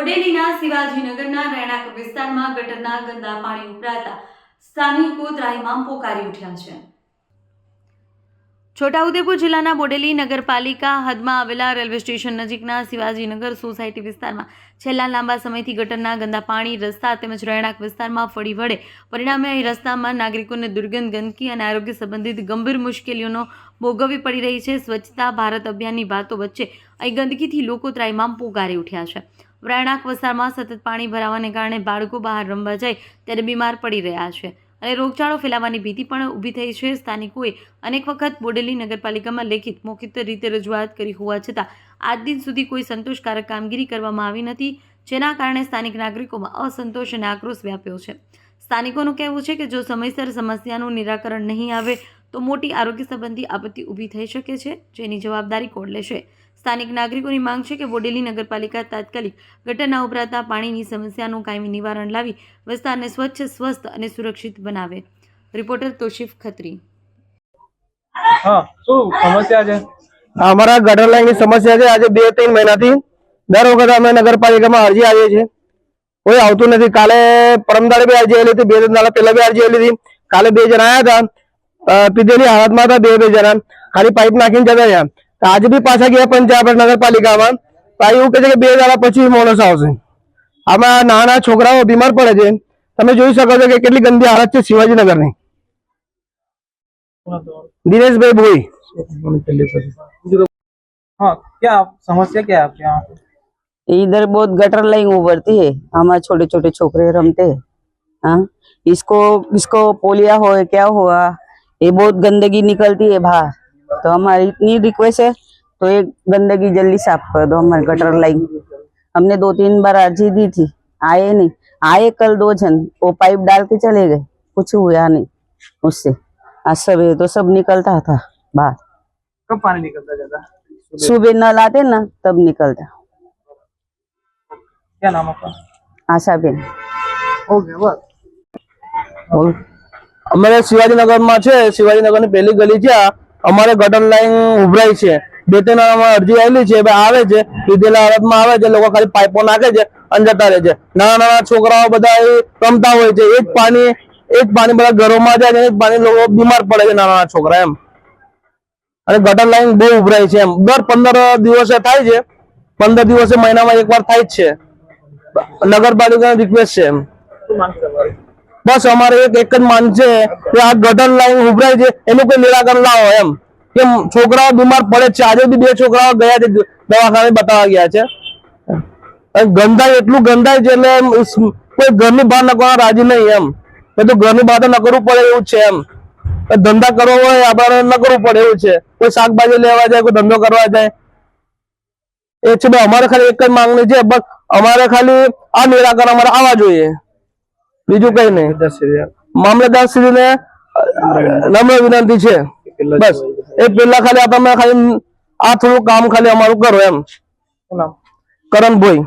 બોડેલીના શિવાજીનગરના રહેણાંક વિસ્તારમાં ગટરના ગંદા પાણી ઉભરાતા સ્થાનિકો ત્રાહિમામ પોકારી ઉઠ્યા છે. છોટાઉદેપુર જિલ્લાના બોડેલી નગરપાલિકા હદમાં આવેલા રેલવે સ્ટેશન નજીકના શિવાજીનગર સોસાયટી વિસ્તારમાં છેલ્લા લાંબા સમયથી ગટરના ગંદા પાણી રસ્તા તેમજ રહેણાંક વિસ્તારમાં ફરી વળે. પરિણામે અહીં રસ્તામાં નાગરિકોને દુર્ગંધ, ગંદકી અને આરોગ્ય સંબંધિત ગંભીર મુશ્કેલીઓનો ભોગવવી પડી રહી છે. સ્વચ્છતા ભારત અભિયાનની વાતો વચ્ચે અહીં ગંદકીથી લોકો ત્રાઈમામ પોકારી ઉઠ્યા છે. રહેણાંક વિસ્તારમાં સતત પાણી ભરાવાને કારણે બાળકો બહાર રમવા જાય ત્યારે બીમાર પડી રહ્યા છે અને રોગચાળો ફેલાવાની ભીતિ પણ ઊભી થઈ છે. સ્થાનિકોએ અનેક વખત બોડેલી નગરપાલિકામાં લેખિત, મૌખિક રીતે રજૂઆત કરી હોવા છતાં આજ દિન સુધી કોઈ સંતોષકારક કામગીરી કરવામાં આવી નથી, જેના કારણે સ્થાનિક નાગરિકોમાં અસંતોષ અને આક્રોશ વ્યાપ્યો છે. સ્થાનિકોનું કહેવું છે કે જો સમયસર સમસ્યાનું નિરાકરણ નહીં આવે, તો મોટી આરોગ્ય સંબંધી આપત્તિ ઊભી થઈ શકે છે, જેની જવાબદારી કોણ લેશે. સ્થાનિક નાગરિકોની માંગ છે કે બોડેલી નગરપાલિકા તાત્કાલિક ગટરના ઉભરાતા પાણીની સમસ્યાનું કાયમી નિવારણ લાવી વિસ્તારને સ્વચ્છ સ્વસ્થ અને સુરક્ષિત બનાવે. રિપોર્ટર તોશીફ ખત્રી. હા શું સમસ્યા છે? અમારા ગટર લાઈનની સમસ્યા છે. આજે બે ત્રણ મહિનાથી દર વખતે અમે નગરપાલિકામાં અરજી આવીએ છીએ. કોઈ આવતું નથી. કાલે પરમદાડે બી અરજી આવેલી હતી. બે ત્રણ દાડા પહેલા બી અરજી આવેલી હતી. કાલે બે જણા આવ્યા હતા. પીધેલી હાલતમાં હતા બે બે જણા. ખાલી પાઇપ નાખીને જતા રહ્યા. આજે બી પાછા ગયા પંચાયત નગરપાલિકામાં તો આ એવું કહે છે કે બે દાડા પછી માણસ આવશે આમાં નાના છોકરાઓ બીમાર પડે છે તમે જોઈ શકો છો કે કેટલી ગંદી હાલત છે શિવાજીનગરની દિનેશભાઈ ભોઈ हाँ क्या समस्या क्या है आपके यहाँ पे इधर बहुत गटर लाइन उभरती है हमारे छोटे छोटे छोकरे रमते हैं हाँ इसको इसको पोलिया हो क्या हुआ ये बहुत गंदगी निकलती है बाहर तो हमारी इतनी रिक्वेस्ट है तो ये गंदगी जल्दी साफ कर दो हमारे गटर लाइन हमने दो तीन बार अर्जी दी थी आए नहीं आए कल दो जन वो पाइप डाल के चले गए कुछ हुआ नहीं उससे आज सवेरे तो सब निकलता था बाहर कब पानी निकलता ज्यादा सुबह नल आते ना तब निकलता क्या नाम आपका आशा बेन हो गया बस અમારે શિવાજીનગરમાં છે શિવાજીનગરની પહેલી ગલી છે આ. અમારે ગટર લાઈન ઉભરાઈ છે. બે ત્રણ અમારે અરજી આવેલી છે આવે છે. લીધેલા હાલતમાં આવે છે, લોકો ખાલી પાઇપો નાખે છે અને જતા રહે છે. નાના નાના છોકરાઓ બધા રમતા હોય છે. એ જ પાણી, એ જ પાણી બધા ઘરોમાં જાય છે એ જ પાણી લોકો બીમાર પડે છે નાના છોકરા એમ. અને ગટર લાઈન બહુ ઉભરાય છે એમ. દર પંદર દિવસે થાય છે. પંદર દિવસે મહિનામાં એકવાર થાય જ છે. નગરપાલિકાની રિક્વેસ્ટ છે એમ. બસ અમારે એક એક જ માન છે કે આ ગટર લાઈન ઉભરાય છે, એનું કોઈ નિરાકરણ લાવો એમ. કે છોકરાઓ બીમાર પડે છે. આજે બી બે છોકરાઓ ગયા છે, દવાખાને બતાવવા ગયા છે. ગંધાય, એટલું ગંધાય છે એટલે કોઈ ઘરની બહાર નકવા રાજી નહીં એમ. તો ઘરની બહાર તો નકરવું પડે એવું છે એમ. ધંધા કરવો હોય આપણે નકરવું પડે એવું છે. કોઈ શાકભાજી લેવા જાય, કોઈ ધંધો કરવા જાય. એ છે અમારે ખાલી એક જ માંગણી છે. બસ અમારે ખાલી આ નિરાકરણ અમારે આવવા જોઈએ. બીજું કઈ નહીં. મામલતદાર શ્રીને નમ્ર વિનંતી છે. બસ. એ પેલા ખાલી આ તમે ખાલી આ થોડું કામ ખાલી અમારું કરો એમ. કરણભાઈ.